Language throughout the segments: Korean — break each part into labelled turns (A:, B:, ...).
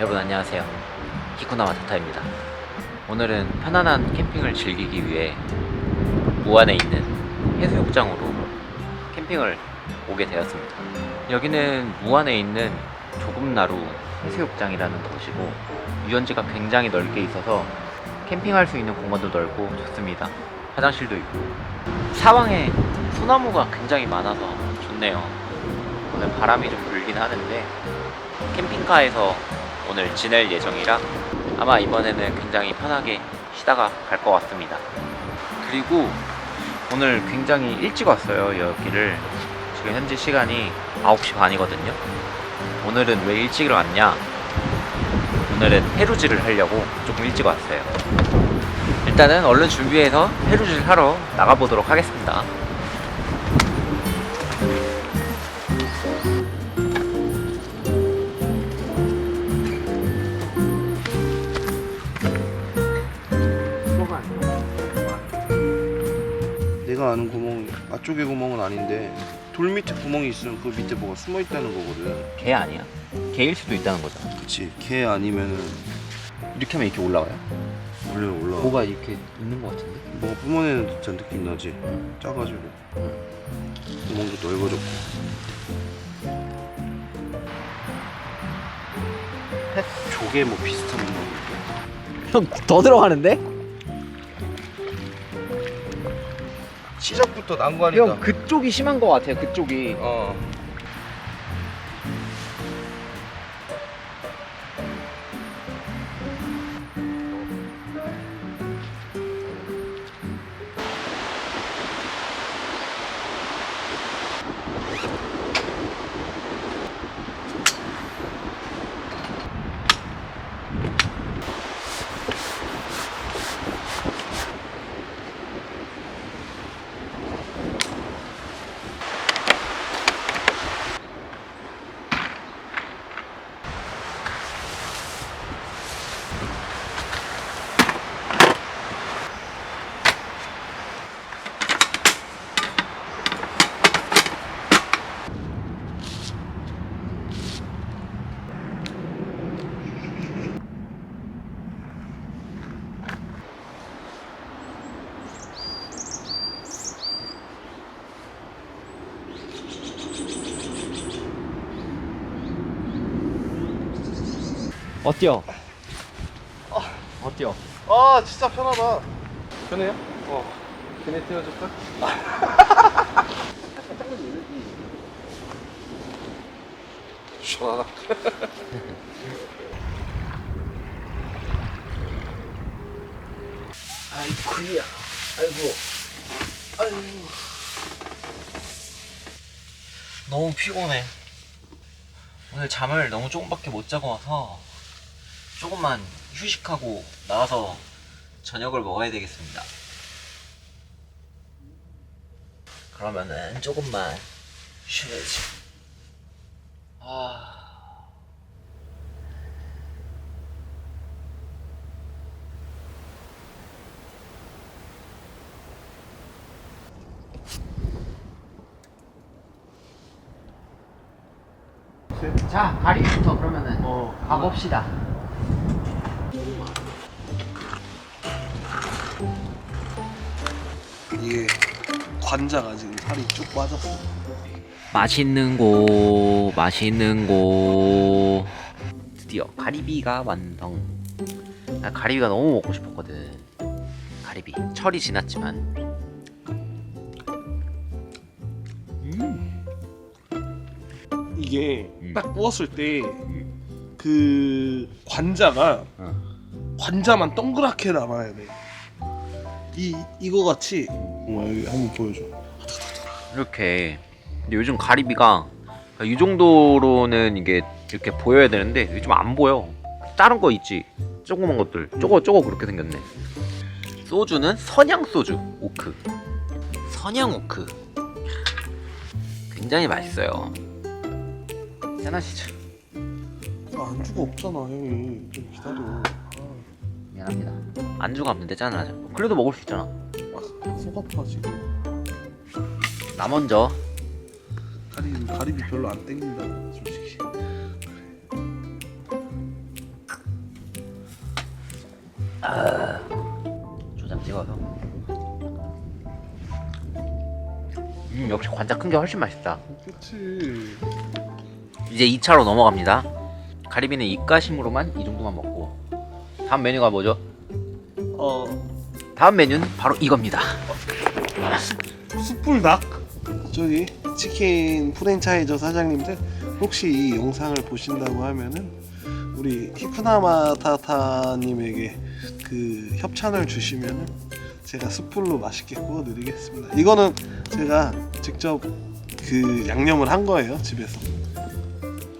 A: 여러분 안녕하세요. 히쿠나와 타타입니다. 오늘은 편안한 캠핑을 즐기기 위해 무안에 있는 해수욕장으로 캠핑을 오게 되었습니다. 여기는 무안에 있는 조금나루 해수욕장이라는 곳이고 유원지가 굉장히 넓게 있어서 캠핑할 수 있는 공간도 넓고 좋습니다. 화장실도 있고 사방에 소나무가 굉장히 많아서 좋네요. 오늘 바람이 좀 불긴 하는데 캠핑카에서 오늘 지낼 예정이라 아마 이번에는 굉장히 편하게 쉬다가 갈 것 같습니다. 그리고 오늘 굉장히 일찍 왔어요, 여기를. 지금 현재 시간이 9시 반이거든요. 오늘은 왜 일찍 왔냐? 오늘은 해루질을 하려고 조금 일찍 왔어요. 일단은 얼른 준비해서 해루질 하러 나가보도록 하겠습니다.
B: 아는 구멍 앞쪽에 구멍은 아닌데 돌 밑에 구멍이 있으면 그 밑에 뭐가 숨어 있다는 거거든.
A: 개 아니야? 개일 수도 있다는 거잖아.
B: 그치. 개 아니면은
A: 이렇게 하면 이렇게 올라와요?
B: 원래 올라.
A: 뭐가 이렇게 있는 것 같은데?
B: 뭐가 뿜어내는 듯한 느낌 나지. 작아지고 구멍도 넓어졌고. 펫 조개 뭐 비슷한 거.
A: 형 더 들어가는데?
B: 시작부터 난관이다.
A: 형 그쪽이 심한 것 같아요. 그쪽이.
B: 어.
A: 어때요? 어때요?
B: 아 진짜 편하다. 편해요? 어. 걔네 띄워줄까? 시원하다. 아이쿠야. 아이고. 아이고.
A: 너무 피곤해. 오늘 잠을 너무 조금밖에 못 자고 와서 조금만 휴식하고 나와서 저녁을 먹어야 되겠습니다. 그러면은 조금만 쉬어야지. 아. 자, 가리부터 그러면은
B: 어.
A: 가봅시다.
B: 이게 관자가 지금 살이 쭉 빠졌어.
A: 맛있는 곳, 맛있는 곳. 드디어 가리비가 완성. 나 가리비가 너무 먹고 싶었거든. 가리비. 철이 지났지만.
C: 이게
A: 음.
C: 딱 구웠을 때 그 관자가
A: 어.
C: 관자만 동그랗게 남아야 돼. 이 이거 같이 어, 여기 한번 보여줘.
A: 이렇게. 근데 요즘 가리비가 이 정도로는 이게 이렇게 보여야 되는데 이게 좀안 보여. 다른 거 있지. 조그만 것들. 저거 저거 그렇게 생겼네. 소주는 선양 소주 오크. 선양 오크. 굉장히 맛있어요. 짠하시죠.
C: 그 안주가 없잖아 형이. 좀 기다려. 아,
A: 미안합니다. 안주가 없는데 짠하죠. 그래도 먹을 수 있잖아.
C: 아, 속 아파 지금.
A: 나 먼저.
C: 가리비 가리비 별로 안 땡긴다 솔직히.
A: 아, 초장 찍어서. 음, 역시 관자 큰 게 훨씬 맛있다.
C: 그치.
A: 이제 2차로 넘어갑니다. 가리비는 입가심으로만 이 정도만 먹고. 다음 메뉴가 뭐죠?
C: 어,
A: 다음 메뉴는 바로 이겁니다.
C: 숯불닭. 저기 치킨 프랜차이저 사장님들 혹시 이 영상을 보신다고 하면은 우리 히쿠나마타타님에게 그 협찬을 주시면은 제가 숯불로 맛있게 구워드리겠습니다. 이거는 제가 직접 그 양념을 한 거예요 집에서.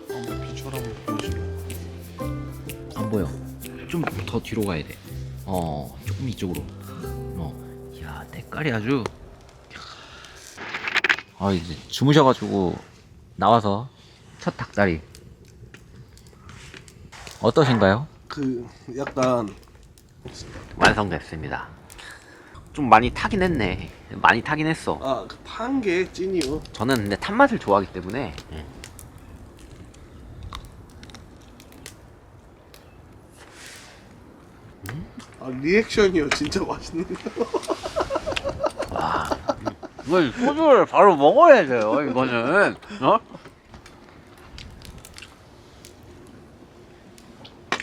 C: 한번 비주얼 한번 보여줄게요.
A: 안 보여. 좀더 뒤로 가야 돼. 어, 조금 이쪽으로. 어, 야, 때깔이 아주. 아, 이제 주무셔가지고 나와서 첫 닭다리. 어떠신가요?
C: 그 약간
A: 완성됐습니다. 좀 많이 타긴 했네. 많이 타긴 했어.
C: 아판게 찐이요.
A: 저는 근데 탄 맛을 좋아하기 때문에.
C: 아 리액션이요 진짜 맛있는 거.
A: 이걸 소주를 바로 먹어야 돼요, 이거는. 어?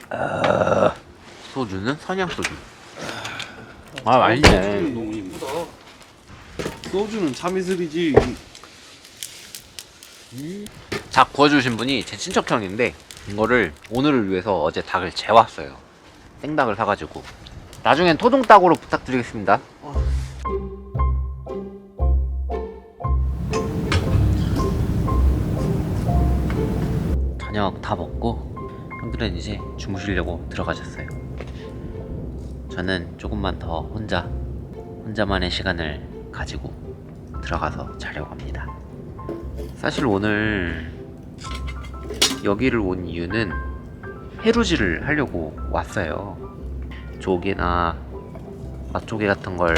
A: 아, 소주는 선양 소주. 아, 맛있네.
C: 너무 이쁘다. 소주는 참이슬이지.
A: 닭 구워주신 분이 제 친척 형인데 이거를 오늘을 위해서 어제 닭을 재왔어요. 생닭을 사가지고. 나중엔 토종닭으로 부탁드리겠습니다. 저녁 다 먹고 형들은 이제 주무시려고 들어가셨어요. 저는 조금만 더 혼자 혼자만의 시간을 가지고 들어가서 자려고 합니다. 사실 오늘 여기를 온 이유는 해루질을 하려고 왔어요. 조개나 맛조개 같은 걸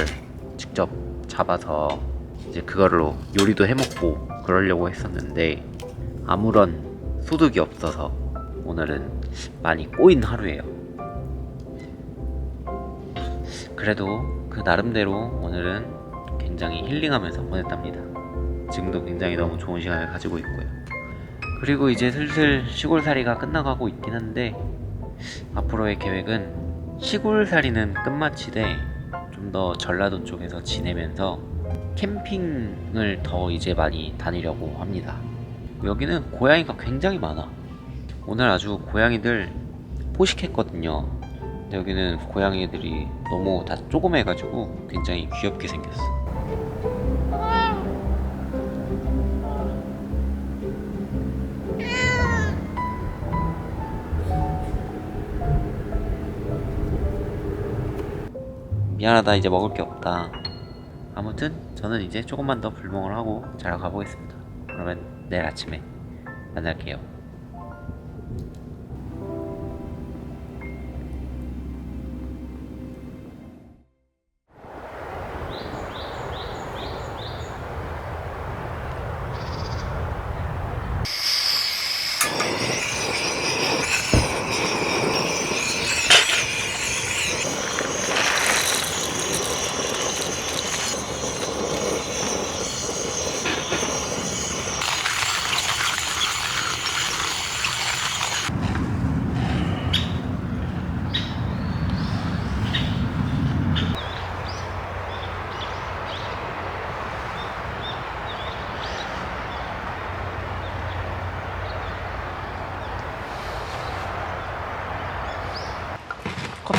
A: 직접 잡아서 이제 그걸로 요리도 해먹고 그러려고 했었는데 아무런 소득이 없어서 오늘은 많이 꼬인 하루예요. 그래도 그 나름대로 오늘은 굉장히 힐링하면서 보냈답니다. 지금도 굉장히 너무 좋은 시간을 가지고 있고요. 그리고 이제 슬슬 시골살이가 끝나가고 있긴 한데 앞으로의 계획은 시골살이는 끝마치되 좀 더 전라도 쪽에서 지내면서 캠핑을 더 이제 많이 다니려고 합니다. 여기는 고양이가 굉장히 많아. 오늘 아주 고양이들 포식했거든요. 여기는 고양이들이 너무 다 조그매가지고 굉장히 귀엽게 생겼어. 미안하다 이제 먹을 게 없다. 아무튼 저는 이제 조금만 더 불멍을 하고 자러 가보겠습니다. 그러면 내일 아침에 만날게요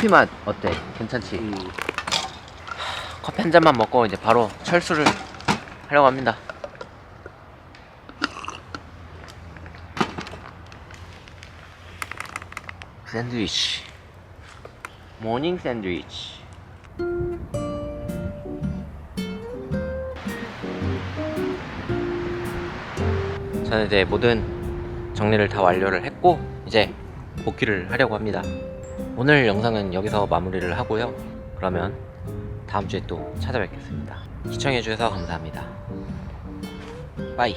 A: 커피 맛 어때? 괜찮지?
C: 음.
A: 커피 한 잔만 먹고 이제 바로 철수를 하려고 합니다. 샌드위치. 모닝 샌드위치. 저는 이제 모든 정리를 다 완료를 했고 이제 복귀를 하려고 합니다. 오늘 영상은 여기서 마무리를 하고요. 그러면 다음 주에 또 찾아뵙겠습니다. 시청해주셔서 감사합니다. 빠이.